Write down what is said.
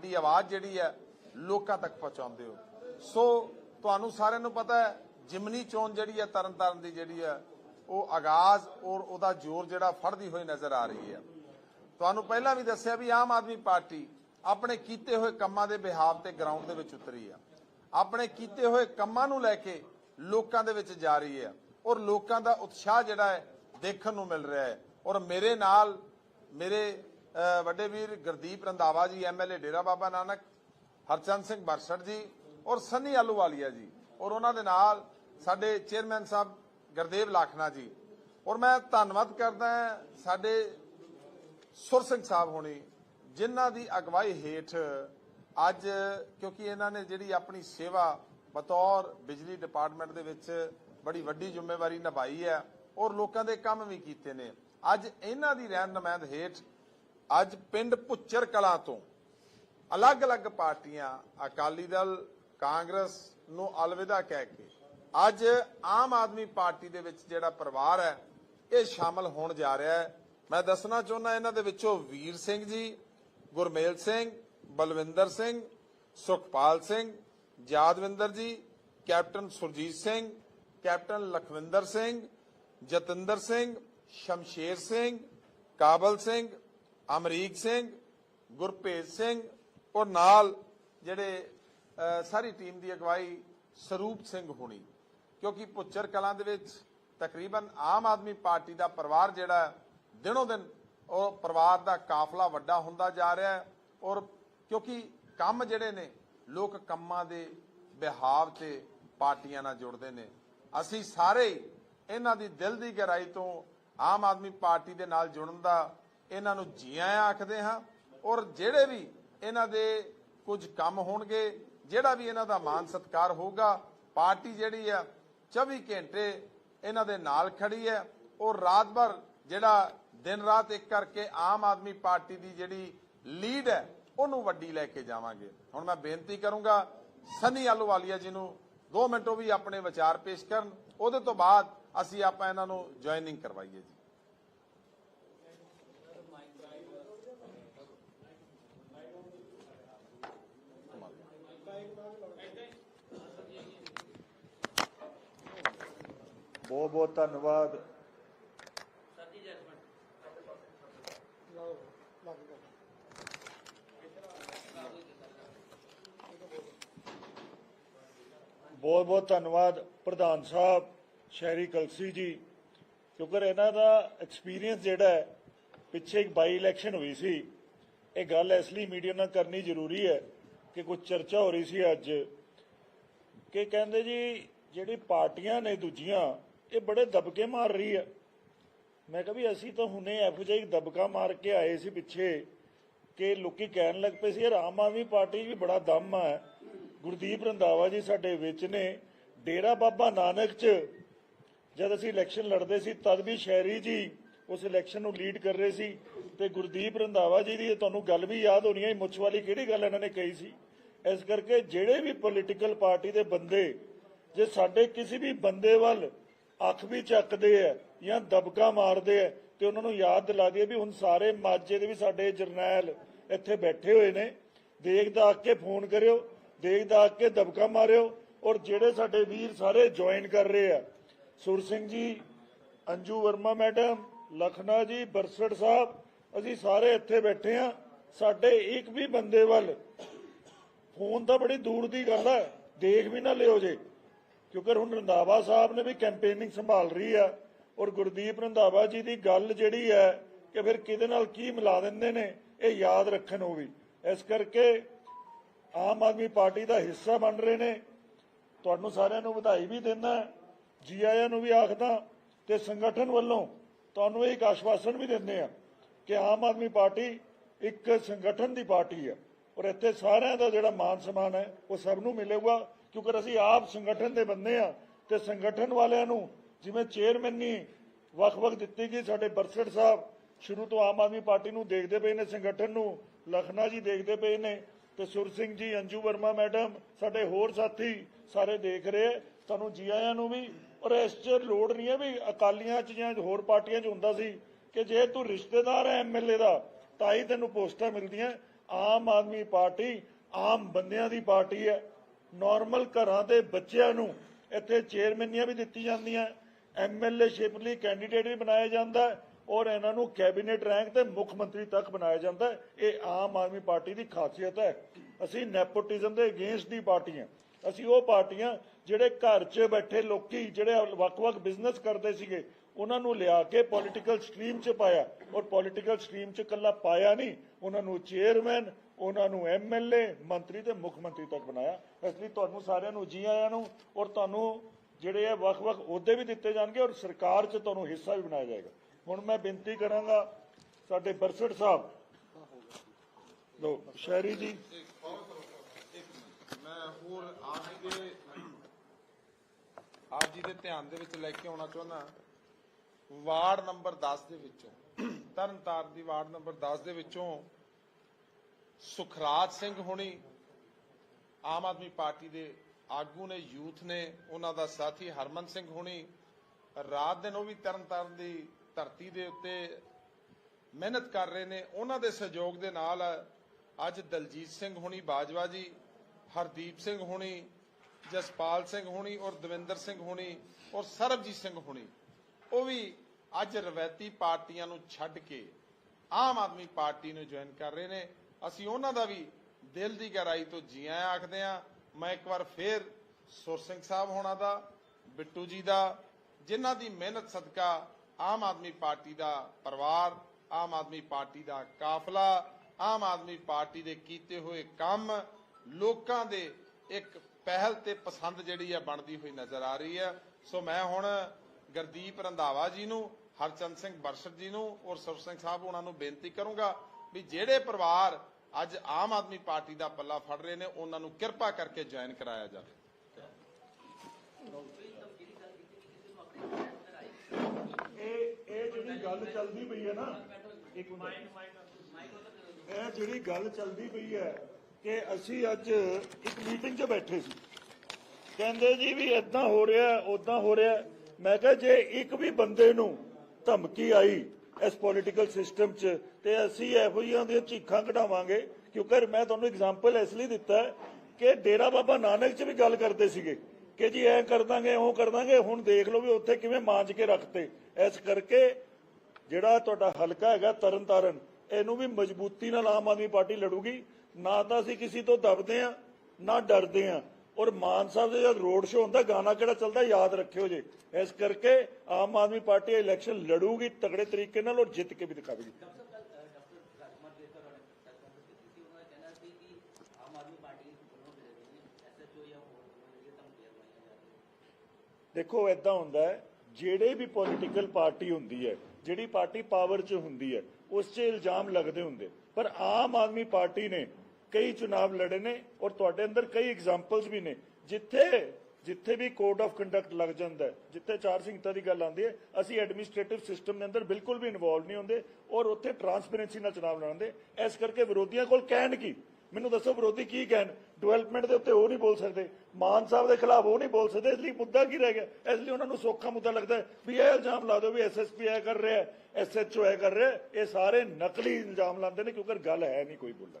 ਦੀ ਆਵਾਜ਼ ਜਿਹੜੀ ਹੈ ਲੋਕਾਂ ਤੱਕ ਪਹੁੰਚਾਉਂਦੇ ਹੋ। ਸੋ ਤੁਹਾਨੂੰ ਸਾਰਿਆਂ ਨੂੰ ਪਤਾ ਹੈ, ਜਿਮਨੀ ਚੋਣ ਜਿਹੜੀ ਹੈ ਤਰਨਤਾਰਨ ਦੀ ਜਿਹੜੀ ਹੈ, ਉਹ ਆਗਾਜ਼ ਔਰ ਉਹਦਾ ਜ਼ੋਰ ਜਿਹੜਾ ਫੜਦੀ ਹੋਈ ਨਜ਼ਰ ਆ ਰਹੀ ਹੈ। ਤੁਹਾਨੂੰ ਪਹਿਲਾਂ ਵੀ ਦੱਸਿਆ ਵੀ ਆਮ ਆਦਮੀ ਪਾਰਟੀ ਆਪਣੇ ਕੀਤੇ ਹੋਏ ਕੰਮਾਂ ਦੇ ਬਿਹਾਵ ਤੇ ਗਰਾਊਂਡ ਦੇ ਵਿੱਚ ਉਤਰੀ ਆ ਆਪਣੇ ਕੀਤੇ ਹੋਏ ਕੰਮਾਂ ਨੂੰ ਲੈ ਕੇ ਲੋਕਾਂ ਦੇ ਵਿੱਚ ਜਾ ਰਹੀ ਹੈ ਔਰ ਲੋਕਾਂ ਦਾ ਉਤਸ਼ਾਹ ਜਿਹੜਾ ਹੈ ਦੇਖਣ ਨੂੰ ਮਿਲ ਰਿਹਾ ਹੈ। ਔਰ ਮੇਰੇ ਨਾਲ, ਮੇਰੇ ਵੱਡੇ ਵੀਰ ਗੁਰਦੀਪ ਰੰਧਾਵਾ ਜੀ ਐਮਐਲਏ ਡੇਰਾ ਬਾਬਾ ਨਾਨਕ, ਹਰਚੰਦ ਸਿੰਘ ਬਰਸੜ ਜੀ ਔਰ ਸੰਨੀ ਆਲੂਵਾਲੀਆ ਜੀ ਔਰ ਉਹਨਾਂ ਦੇ ਨਾਲ ਸਾਡੇ ਚੇਅਰਮੈਨ ਸਾਹਿਬ ਗੁਰਦੇਵ ਲਾਖਨਾ ਜੀ। ਔਰ ਮੈਂ ਧੰਨਵਾਦ ਕਰਦਾ ਸਾਡੇ ਸੁਰ ਸਿੰਘ ਸਾਹਿਬ ਹੋਣੀ, ਜਿਨ੍ਹਾਂ ਦੀ ਅਗਵਾਈ ਹੇਠ ਅੱਜ ਕਿਉਂਕਿ ਇਹਨਾਂ ਨੇ ਜਿਹੜੀ ਆਪਣੀ ਸੇਵਾ ਬਤੌਰ ਬਿਜਲੀ ਡਿਪਾਰਟਮੈਂਟ ਦੇ ਵਿੱਚ ਬੜੀ ਵੱਡੀ ਜ਼ਿੰਮੇਵਾਰੀ ਨਿਭਾਈ ਹੈ ਔਰ ਲੋਕਾਂ ਦੇ ਕੰਮ ਵੀ ਕੀਤੇ ਨੇ। ਅੱਜ ਇਹਨਾਂ ਦੀ ਰਹਿਨਮਾਇਤ ਹੇਠ ਅੱਜ ਪਿੰਡ ਪੁੱਚਰ ਕਲਾਂ ਤੋਂ ਅਲੱਗ-ਅਲੱਗ ਪਾਰਟੀਆਂ, ਅਕਾਲੀ ਦਲ, ਕਾਂਗਰਸ ਨੂੰ ਅਲਵਿਦਾ ਕਹਿ ਕੇ ਅੱਜ ਆਮ ਆਦਮੀ ਪਾਰਟੀ ਦੇ ਵਿੱਚ ਜਿਹੜਾ ਪਰਿਵਾਰ ਹੈ, ਇਹ ਸ਼ਾਮਲ ਹੋਣ ਜਾ ਰਿਹਾ ਹੈ। ਮੈਂ ਦੱਸਣਾ ਚਾਹੁੰਦਾ ਇਹਨਾਂ ਦੇ ਵਿੱਚੋਂ ਵੀਰ ਸਿੰਘ ਜੀ, ਗੁਰਮੇਲ ਸਿੰਘ, ਬਲਵਿੰਦਰ ਸਿੰਘ, ਸੁਖਪਾਲ ਸਿੰਘ ਯਾਦਵਿੰਦਰ ਜੀ, ਕੈਪਟਨ ਸੁਰਜੀਤ ਸਿੰਘ, ਕੈਪਟਨ ਲਖਵਿੰਦਰ ਸਿੰਘ, ਜਤਿੰਦਰ ਸਿੰਘ, ਸ਼ਮਸ਼ੇਰ ਸਿੰਘ, ਕਾਬਲ ਸਿੰਘ ਅਮਰੀਕ ਸਿੰਘ ਗੁਰਪ੍ਰੀਤ ਸਿੰਘ ਔਰ ਨਾਲ ਜਿਹੜੇ ਸਾਰੀ ਟੀਮ ਦੀ ਅਗਵਾਈ ਸਰੂਪ ਸਿੰਘ ਹੋਣੀ। ਕਿਉਂਕਿ ਪੁੱਚਰ ਕਲਾਂ ਦੇ ਵਿੱਚ ਤਕਰੀਬਨ ਆਮ ਆਦਮੀ ਪਾਰਟੀ ਦਾ ਪਰਿਵਾਰ ਜਿਹੜਾ ਹੈ, ਦਿਨੋਂ ਦਿਨ ਉਹ ਪਰਿਵਾਰ ਦਾ ਕਾਫਲਾ ਵੱਡਾ ਹੁੰਦਾ ਜਾ ਰਿਹਾ ਹੈ ਔਰ ਕਿਉਂਕਿ ਕੰਮ ਜਿਹੜੇ ਨੇ ਲੋਕ ਕੰਮਾਂ ਦੇ ਬਿਹਾਵ ਤੇ ਪਾਰਟੀਆਂ ਨਾਲ ਜੁੜਦੇ ਨੇ। ਅਸੀਂ ਸਾਰੇ ਇਹਨਾਂ ਦੀ ਦਿਲ ਦੀ ਗਹਿਰਾਈ ਤੋਂ ਆਮ ਆਦਮੀ ਪਾਰਟੀ ਦੇ ਨਾਲ ਜੁੜਨ ਦਾ ਇਹਨਾਂ ਨੂੰ ਜੀ ਆਇਆਂ ਆਖਦੇ ਹਾਂ, ਔਰ ਜਿਹੜੇ ਵੀ ਇਹਨਾਂ ਦੇ ਕੁਝ ਕੰਮ ਹੋਣਗੇ, ਜਿਹੜਾ ਵੀ ਇਹਨਾਂ ਦਾ ਮਾਨ ਸਤਕਾਰ ਹੋਊਗਾ, ਪਾਰਟੀ ਜਿਹੜੀ ਆ 24 ਘੰਟੇ ਇਹਨਾਂ ਦੇ ਨਾਲ ਖੜੀ ਹੈ, ਔਰ ਰਾਤ ਭਰ ਜਿਹੜਾ ਦਿਨ ਰਾਤ ਇੱਕ ਕਰਕੇ ਆਮ ਆਦਮੀ ਪਾਰਟੀ ਦੀ ਜਿਹੜੀ ਲੀਡ ਹੈ, ਉਹਨੂੰ ਵੱਡੀ ਲੈ ਕੇ ਜਾਵਾਂਗੇ। ਹੁਣ ਮੈਂ ਬੇਨਤੀ ਕਰੂੰਗਾ, ਸਨੀ ਆਲੂਵਾਲੀਆ ਜੀ ਨੂੰ 2 ਮਿੰਟੋਂ ਵੀ ਆਪਣੇ ਵਿਚਾਰ ਪੇਸ਼ ਕਰਨ, ਉਹਦੇ ਤੋਂ ਬਾਅਦ ਅਸੀਂ ਆਪਾਂ ਇਹਨਾਂ ਨੂੰ ਜੁਆਇਨਿੰਗ ਕਰਵਾਈਏ ਜੀ। ਬਹੁਤ ਬਹੁਤ ਧੰਨਵਾਦ। ਬਹੁਤ ਬਹੁਤ ਧੰਨਵਾਦ ਪ੍ਰਧਾਨ ਸਾਹਿਬ, ਸ਼ਹਿਰੀ ਕਲਸੀ ਜੀ, ਕਿਉਂਕਿ ਇਹਨਾਂ ਦਾ ਐਕਸਪੀਰੀਅੰਸ ਜਿਹੜਾ ਹੈ, ਪਿੱਛੇ ਇੱਕ ਬਾਈ ਇਲੈਕਸ਼ਨ ਹੋਈ ਸੀ। ਇਹ ਗੱਲ ਇਸ ਲਈ ਮੀਡੀਆ ਨਾਲ ਕਰਨੀ ਜ਼ਰੂਰੀ ਹੈ ਕਿ ਕੁਝ ਚਰਚਾ ਹੋ ਰਹੀ ਸੀ ਅੱਜ ਕਿ ਕਹਿੰਦੇ ਜੀ, ਜਿਹੜੀ ਪਾਰਟੀਆਂ ਨੇ ਦੂਜੀਆਂ ਇਹ ਬੜੇ ਦਬਕੇ ਮਾਰ ਰਹੀ ਆ ਮੈਂ ਕਿਹਾ ਵੀ ਅਸੀਂ ਤਾਂ ਹੁਣੇ ਇਹੋ ਜਿਹਾ ਦਬਕਾ ਮਾਰ ਕੇ ਆਏ ਸੀ ਪਿੱਛੇ ਕਿ ਲੋਕੀ ਕਹਿਣ ਲੱਗ ਪਏ ਸੀ, ਯਾਰ ਆਮ ਆਦਮੀ ਪਾਰਟੀ ਵੀ ਬੜਾ ਦਮ ਆ ਗੁਰਦੀਪ ਰੰਧਾਵਾ ਜੀ ਸਾਡੇ ਵਿੱਚ ਨੇ। ਡੇਰਾ ਬਾਬਾ ਨਾਨਕ ਚ ਜਦ ਅਸੀਂ ਇਲੈਕਸ਼ਨ ਲੜਦੇ ਸੀ, ਤਦ ਵੀ ਸ਼ਹਿਰੀ ਜੀ ਉਸ ਇਲੈਕਸ਼ਨ ਨੂੰ ਲੀਡ ਕਰ ਰਹੇ ਸੀ ਤੇ ਗੁਰਦੀਪ ਰੰਧਾਵਾ ਜੀ ਦੀ ਤੁਹਾਨੂੰ ਗੱਲ ਵੀ ਯਾਦ ਹੋਣੀ ਹੈ ਮੁੱਛ ਵਾਲੀ ਕਿਹੜੀ ਗੱਲ ਇਹਨਾਂ ਨੇ ਕਹੀ ਸੀ? ਇਸ ਕਰਕੇ ਜਿਹੜੇ ਵੀ ਪੋਲੀਟੀਕਲ ਪਾਰਟੀ ਦੇ ਬੰਦੇ, ਜੇ ਸਾਡੇ ਕਿਸੇ ਵੀ ਬੰਦੇ ਵੱਲ ਅੱਖ ਵੀ ਚੱਕਦੇ ਆ ਜਾਂ ਦਬਕਾ ਮਾਰਦੇ ਆ ਤੇ ਉਹਨਾਂ ਨੂੰ ਯਾਦ ਦਿਲਾ ਦਈਏ ਵੀ ਹੁਣ ਸਾਰੇ ਮਾਝੇ ਦੇ ਵੀ ਸਾਡੇ ਜਰਨੈਲ ਇੱਥੇ ਬੈਠੇ ਹੋਏ ਨੇ। ਦੇਖਦਾ ਆ ਕੇ ਫੋਨ ਕਰਿਓ ਦੇਖਦਾ ਆ ਕੇ ਦਬਕਾ ਮਾਰਿਓ ਔਰ ਜਿਹੜੇ ਸਾਡੇ ਵੀਰ ਸਾਰੇ ਜੁਆਇਨ ਕਰ ਰਹੇ ਆ। ਸੁਰ ਸਿੰਘ ਜੀ, ਅੰਜੂ ਵਰਮਾ ਮੈਡਮ, ਲਖਨਾ ਜੀ, ਬਰਸੜ ਸਾਹਿਬ, ਅਸੀਂ ਸਾਰੇ ਇੱਥੇ ਬੈਠੇ ਆ। ਸਾਡੇ ਇੱਕ ਵੀ ਬੰਦੇ ਵੱਲ ਫੋਨ ਤਾਂ ਬੜੀ ਦੂਰ ਦੀ ਗੱਲ ਹੈ ਦੇਖ ਵੀ ਨਾ ਲਿਓ ਜੇ। ਕਿਉਂਕਿ ਹੁਣ ਰੰਧਾਵਾ ਸਾਹਿਬ ਨੇ ਵੀ ਕੈਂਪੇਨਿੰਗ ਸੰਭਾਲ ਰਹੀ ਆ ਔਰ ਗੁਰਦੀਪ ਰੰਧਾਵਾ ਜੀ ਦੀ ਗੱਲ ਜਿਹੜੀ ਹੈ ਕਿ ਫਿਰ ਕਿਹਦੇ ਨਾਲ ਕੀ ਮਿਲਾ ਦਿੰਦੇ ਨੇ, ਇਹ ਯਾਦ ਰੱਖਣ ਉਹ ਵੀ। ਇਸ ਕਰਕੇ ਆਮ ਆਦਮੀ ਪਾਰਟੀ ਦਾ ਹਿੱਸਾ ਬਣ ਰਹੇ ਨੇ। ਤੁਹਾਨੂੰ ਸਾਰਿਆਂ ਨੂੰ ਵਧਾਈ ਵੀ ਦਿੰਦਾ ਜੀ ਆਇਆਂ ਨੂੰ ਵੀ ਆਖਦਾ ਤੇ ਸੰਗਠਨ ਵੱਲੋਂ ਤੁਹਾਨੂੰ ਇਹ ਇੱਕ ਆਸ਼ਵਾਸਨ ਵੀ ਦਿੰਦੇ ਆ ਕਿ ਆਮ ਆਦਮੀ ਪਾਰਟੀ ਇੱਕ ਸੰਗਠਨ ਦੀ ਪਾਰਟੀ ਹੈ ਔਰ ਇੱਥੇ ਸਾਰਿਆਂ ਦਾ ਜਿਹੜਾ ਮਾਨ ਸਨਮਾਨ ਹੈ, ਉਹ ਸਭ ਨੂੰ ਮਿਲੇਗਾ। ਕਿਉਂਕਿ ਅਸੀਂ ਆਪ ਸੰਗਠਨ ਦੇ ਬੰਦੇ ਆ ਤੇ ਸੰਗਠਨ ਵਾਲਿਆਂ ਨੂੰ ਜਿਵੇਂ ਚੇਅਰਮੈਨੀ ਵੱਖ-ਵੱਖ ਦਿੱਤੀ ਗਈ, ਸਾਡੇ ਬਰਸੜ ਸਾਹਿਬ ਸ਼ੁਰੂ ਤੋਂ ਆਮ ਆਦਮੀ ਪਾਰਟੀ ਨੂੰ ਦੇਖਦੇ ਪਏ ਨੇ, ਸੰਗਠਨ ਨੂੰ ਲਖਨਾ ਜੀ ਦੇਖਦੇ ਪਏ ਨੇ ਤੇ ਸੁਰ ਸਿੰਘ ਜੀ, ਅੰਜੂ ਵਰਮਾ ਮੈਡਮ, ਸਾਡੇ ਹੋਰ ਸਾਥੀ ਸਾਰੇ ਦੇਖ ਰਹੇ ਆ। ਤੁਹਾਨੂੰ ਜੀ ਆਇਆਂ ਨੂੰ ਵੀ, ਔਰ ਇਸ 'ਚ ਲੋੜ ਨਹੀਂ ਹੈ ਵੀ ਅਕਾਲੀਆਂ 'ਚ ਜਾਂ ਹੋਰ ਪਾਰਟੀਆਂ 'ਚ ਹੁੰਦਾ ਸੀ ਕਿ ਜੇ ਤੂੰ ਰਿਸ਼ਤੇਦਾਰ ਹੈ ਐਮਐਲਏ ਦਾ, ਤਾਂ ਹੀ ਤੈਨੂੰ ਪੋਸਟਾਂ ਮਿਲਦੀਆਂ ਆਮ ਆਦਮੀ ਪਾਰਟੀ ਆਮ ਬੰਦਿਆਂ ਦੀ ਪਾਰਟੀ ਹੈ ਨਾਰਮਲ ਘਰਾਂ ਦੇ ਬੱਚਿਆਂ ਨੂੰ ਇੱਥੇ ਚੇਅਰਮੈਨੀਆਂ ਵੀ ਦਿੱਤੀ ਜਾਂਦੀਆਂ ਐਮਐਲਏ ਸ਼ਿਪ ਲਈ ਕੈਂਡੀਡੇਟ ਵੀ ਬਣਾਇਆ ਜਾਂਦਾ, ਔਰ ਇਹਨਾਂ ਨੂੰ ਕੈਬਨਿਟ ਰੈਂਕ ਤੇ ਮੁੱਖ ਮੰਤਰੀ ਤੱਕ ਬਣਾਇਆ ਜਾਂਦਾ। ਇਹ ਆਮ ਆਦਮੀ ਪਾਰਟੀ ਦੀ ਖਾਸੀਅਤ ਹੈ। ਅਸੀਂ ਨੈਪੋਟਿਜ਼ਮ ਦੇ ਅਗੇਂਸਟ ਦੀ ਪਾਰਟੀ ਹਾਂ। ਅਸੀਂ ਉਹ ਪਾਰਟੀਆਂ ਜਿਹੜੇ ਘਰ 'ਚ ਬੈਠੇ ਲੋਕੀ ਜਿਹੜੇ ਵੱਖ-ਵੱਖ ਬਿਜ਼ਨਸ ਕਰਦੇ ਸੀਗੇ ਉਹਨਾਂ ਨੂੰ ਲਿਆ ਕੇ ਪੋਲਿਟੀਕਲ ਸਟਰੀਮ 'ਚ ਪਾਇਆ। ਔਰ ਪੋਲੀਟੀਕਲ ਸਟਰੀਮ 'ਚ ਕੱਲਾ ਪਾਇਆ ਨਹੀਂ, ਉਹਨਾਂ ਨੂੰ ਚੇਅਰਮੈਨ ਉਹਨਾਂ ਨੂੰ ਐਮਐਲਏ ਮੰਤਰੀ ਤੇ ਮੁੱਖ ਮੰਤਰੀ ਤੱਕ ਬਣਾਇਆ। ਇਸ ਲਈ ਤੁਹਾਨੂੰ ਸਾਰਿਆਂ ਨੂੰ, ਜੀ ਆਇਆਂ ਨੂੰ ਔਰ ਤੁਹਾਨੂੰ ਜਿਹੜੇ ਆ ਵੱਖ-ਵੱਖ ਅਹੁਦੇ ਵੀ ਦਿੱਤੇ ਜਾਣਗੇ ਔਰ ਸਰਕਾਰ 'ਚ ਤੁਹਾਨੂੰ ਹਿੱਸਾ ਵੀ ਬਣਾਇਆ ਜਾਏਗਾ। ਹੁਣ ਮੈਂ ਬੇਨਤੀ ਕਰਾਂਗਾ, ਸਾਡੇ ਬਰਸਟ ਸਾਹਿਬ। ਲੋ ਸ਼ਹਿਰੀ ਜੀ। ਮੈਂ ਹੋਰ ਆਪ ਜੀ ਦੇ ਆਪ ਜੀ ਦੇ ਧਿਆਨ ਦੇ ਵਿੱਚ ਲੈ ਕੇ ਆਉਣਾ ਚਾਹੁੰਦਾ। ਵਾਰਡ ਨੰਬਰ 10 ਦੇ ਵਿੱਚੋਂ, ਤਰਨਤਾਰਨ ਦੀ ਵਾਰਡ ਨੰਬਰ 10 ਦੇ ਵਿੱਚੋਂ ਸੁਖਰਾਜ ਸਿੰਘ ਹੁਣੀ ਆਮ ਆਦਮੀ ਪਾਰਟੀ ਦੇ ਆਗੂ ਨੇ, ਯੂਥ ਨੇ, ਉਹਨਾਂ ਦਾ ਸਾਥੀ ਹਰਮਨ ਸਿੰਘ ਹੁਣੀ, ਰਾਤ ਦਿਨ ਉਹ ਵੀ ਤਰਨਤਾਰਨ ਦੀ ਧਰਤੀ ਦੇ ਉੱਤੇ ਮਿਹਨਤ ਕਰ ਰਹੇ ਨੇ। ਉਹਨਾਂ ਦੇ ਸਹਿਯੋਗ ਦੇ ਨਾਲ ਅੱਜ ਦਲਜੀਤ ਸਿੰਘ ਹੁਣੀ, ਬਾਜਵਾ ਜੀ, ਹਰਦੀਪ ਸਿੰਘ ਹੁਣੀ, ਜਸਪਾਲ ਸਿੰਘ ਹੁਣੀ ਔਰ ਦਵਿੰਦਰ ਸਿੰਘ ਹੁਣੀ ਔਰ ਸਰਬਜੀਤ ਸਿੰਘ ਹੁਣੀ, ਉਹ ਵੀ ਅੱਜ ਰਵੈਤੀ ਪਾਰਟੀਆਂ ਨੂੰ ਛੱਡ ਕੇ ਆਮ ਆਦਮੀ ਪਾਰਟੀ ਨੂੰ ਜੁਆਇਨ ਕਰ ਰਹੇ ਨੇ। ਅਸੀਂ ਉਹਨਾਂ ਦਾ ਵੀ ਦਿਲ ਦੀ ਗਹਿਰਾਈ ਤੋਂ ਜੀ ਆਇਆਂ ਆਖਦੇ ਆ ਮੈਂ ਇੱਕ ਵਾਰ ਫੇਰ ਸੁਰ ਸਿੰਘ ਸਾਹਿਬ ਹੋਣਾ ਦਾ, ਬਿੱਟੂ ਜੀ ਦਾ, ਜਿਨ੍ਹਾਂ ਦੀ ਮਿਹਨਤ ਸਦਕਾ ਆਮ ਆਦਮੀ ਪਾਰਟੀ ਦਾ ਪਰਿਵਾਰ, ਆਮ ਆਦਮੀ ਪਾਰਟੀ ਦਾ ਕਾਫਲਾ, ਆਮ ਆਦਮੀ ਪਾਰਟੀ ਦੇ ਕੀਤੇ ਹੋਏ ਕੰਮ ਲੋਕਾਂ ਦੇ ਇੱਕ ਪਹਿਲ ਤੇ ਪਸੰਦ ਜਿਹੜੀ ਆ ਬਣਦੀ ਹੋਈ ਨਜ਼ਰ ਆ ਰਹੀ ਹੈ ਸੋ ਮੈਂ ਹੁਣ ਗੁਰਦੀਪ ਰੰਧਾਵਾ ਜੀ ਨੂੰ ਹਰਚੰਦ ਸਿੰਘ ਬਰਸ਼ਟ ਜੀ ਨੂੰ ਔਰ ਸੁਰ ਸਿੰਘ ਸਾਹਿਬ ਉਹਨਾਂ ਨੂੰ ਬੇਨਤੀ ਕਰੂੰਗਾ ਵੀ ਜਿਹੜੇ ਪਰਿਵਾਰ ਅੱਜ ਆਮ ਆਦਮੀ ਪਾਰਟੀ ਦਾ ਪੱਲਾ ਫੜ ਰਹੇ ਨੇ, ਉਹਨਾਂ ਨੂੰ ਕਿਰਪਾ ਕਰਕੇ ਜੁਆਇਨ ਕਰਾਇਆ ਜਾਵੇ। ਇਹ ਇਹ ਜਿਹੜੀ ਗੱਲ ਚੱਲਦੀ ਪਈ ਹੈ ਨਾ, ਇੱਕ ਮਿੰਟ। ਇਹ ਜਿਹੜੀ ਗੱਲ ਚੱਲਦੀ ਪਈ ਹੈ ਕਿ ਅਸੀਂ ਅੱਜ ਇੱਕ ਮੀਟਿੰਗ 'ਚ ਬੈਠੇ ਸੀ। ਕਹਿੰਦੇ ਜੀ ਵੀ ਇਦਾਂ ਹੋ ਰਿਹਾ ਉਦਾਂ ਹੋ ਰਿਹਾ। ਮੈਂ ਕਿਹਾ ਜੇ ਇੱਕ ਵੀ ਬੰਦੇ ਨੂੰ ਧਮਕੀ ਆਈ ਇਸ ਪੋਲਿਟੀਕਲ ਸਿਸਟਮ 'ਚ ਤੇ ਅਸੀਂ ਇਹੋ ਦੀਆਂ ਚੀਖਾਂ ਕਢਾਵਾਂਗੇ ਕਿਉਂਕਿ ਮੈਂ ਤੁਹਾਨੂੰ ਐਗਜ਼ਾਮਪਲ ਇਸ ਲਈ ਦਿੱਤਾ ਕਿ ਡੇਰਾ ਬਾਬਾ ਨਾਨਕ 'ਚ ਵੀ ਗੱਲ ਕਰਦੇ ਸੀਗੇ ਕਿ ਜੀ ਐ ਕਰ ਦਾਂਗੇ, ਉਹ ਕਰ ਦਾਂਗੇ, ਹੁਣ ਦੇਖ ਲਓ ਵੀ ਉੱਥੇ ਕਿਵੇਂ ਮਾਂਜ ਕੇ ਰੱਖਤੇ। ਇਸ ਕਰਕੇ ਜਿਹੜਾ ਤੁਹਾਡਾ ਹਲਕਾ ਹੈਗਾ ਤਰਨਤਾਰਨ, ਇਹਨੂੰ ਵੀ ਮਜ਼ਬੂਤੀ ਨਾਲ ਆਮ ਆਦਮੀ ਪਾਰਟੀ ਲੜੂਗੀ। ਨਾ ਤਾਂ ਅਸੀਂ ਕਿਸੇ ਤੋਂ ਦਬਦੇ ਆ ਨਾ ਡਰਦੇ ਆ ਔਰ ਮਾਨ ਸਾਹਿਬ ਦੇ ਜਦ ਰੋਡ ਸ਼ੋ ਹੁੰਦਾ ਗਾਣਾ ਕਿਹੜਾ ਚੱਲਦਾ ਯਾਦ ਰੱਖਿਓ ਜੇ। ਇਸ ਕਰਕੇ ਆਮ ਆਦਮੀ ਪਾਰਟੀ ਇਲੈਕਸ਼ਨ ਲੜੂਗੀ ਤਗੜੇ ਤਰੀਕੇ ਨਾਲ ਔਰ ਜਿੱਤ ਕੇ ਵੀ ਦਿਖਾਵੇਗੀ। ਦੇਖੋ ਐਦਾਂ ਹੁੰਦਾ ਹੈ ਜਿਹੜੇ ਵੀ ਪੋਲੀਟੀਕਲ ਪਾਰਟੀ ਹੁੰਦੀ ਹੈ ਜਿਹੜੀ ਪਾਰਟੀ ਪਾਵਰ 'ਚ ਹੁੰਦੀ ਹੈ ਉਸ 'ਚ ਇਲਜ਼ਾਮ ਲੱਗਦੇ ਹੁੰਦੇ। ਪਰ ਆਮ ਆਦਮੀ ਪਾਰਟੀ ਨੇ ਕਈ ਚੁਣਾਵ ਲੜੇ ਨੇ ਔਰ ਤੁਹਾਡੇ ਅੰਦਰ ਕਈ ਐਗਜ਼ਾਮਪਲਸ ਵੀ ਨੇ। ਜਿੱਥੇ ਜਿੱਥੇ ਵੀ ਕੋਡ ਆਫ ਕੰਡਕਟ ਲੱਗ ਜਾਂਦਾ ਹੈ, ਜਿੱਥੇ ਚਾਰ ਸਿੰਘਤਾ ਦੀ ਗੱਲ ਆਉਂਦੀ ਹੈ, ਅਸੀਂ ਐਡਮਿਨਿਸਟ੍ਰੇਟਿਵ ਸਿਸਟਮ ਦੇ ਅੰਦਰ ਬਿਲਕੁਲ ਵੀ ਇਨਵੋਲਵ ਨਹੀਂ ਹੁੰਦੇ ਔਰ ਉੱਥੇ ਟਰਾਂਸਪੇਰੈਂਸੀ ਨਾਲ ਚੁਣਾਵ ਲੜਦੇ ਇਸ ਕਰਕੇ ਵਿਰੋਧੀਆਂ ਕੋਲ ਕਹਿਣ ਕੀ? ਮੈਨੂੰ ਦੱਸੋ ਵਿਰੋਧੀ ਕੀ ਕਹਿਣ? ਡਿਵੈਲਪਮੈਂਟ ਦੇ ਉੱਤੇ ਉਹ ਨਹੀਂ ਬੋਲ ਸਕਦੇ। ਮਾਨ ਸਾਹਿਬ ਦੇ ਖਿਲਾਫ ਉਹ ਨਹੀਂ ਬੋਲ ਸਕਦੇ, ਇਸ ਲਈ ਮੁੱਦਾ ਕੀ ਰਹਿ ਗਿਆ? ਇਸ ਲਈ ਉਹਨਾਂ ਨੂੰ ਸੌਖਾ ਮੁੱਦਾ ਲੱਗਦਾ ਹੈ ਵੀ ਇਹ ਇਲਜ਼ਾਮ ਲਾ ਦਿਓ ਵੀ ਐਸਐਸਪੀ ਐ ਕਰ ਰਿਹਾ ਐਸਐਚਓ ਐ ਕਰ ਰਿਹਾ ਇਹ ਸਾਰੇ ਨਕਲੀ ਇਲਜ਼ਾਮ ਲਾਉਂਦੇ ਨੇ ਕਿਉਂਕਿ ਗੱਲ ਹੈ ਨਹੀਂ ਕੋਈ ਬੋਲਣ।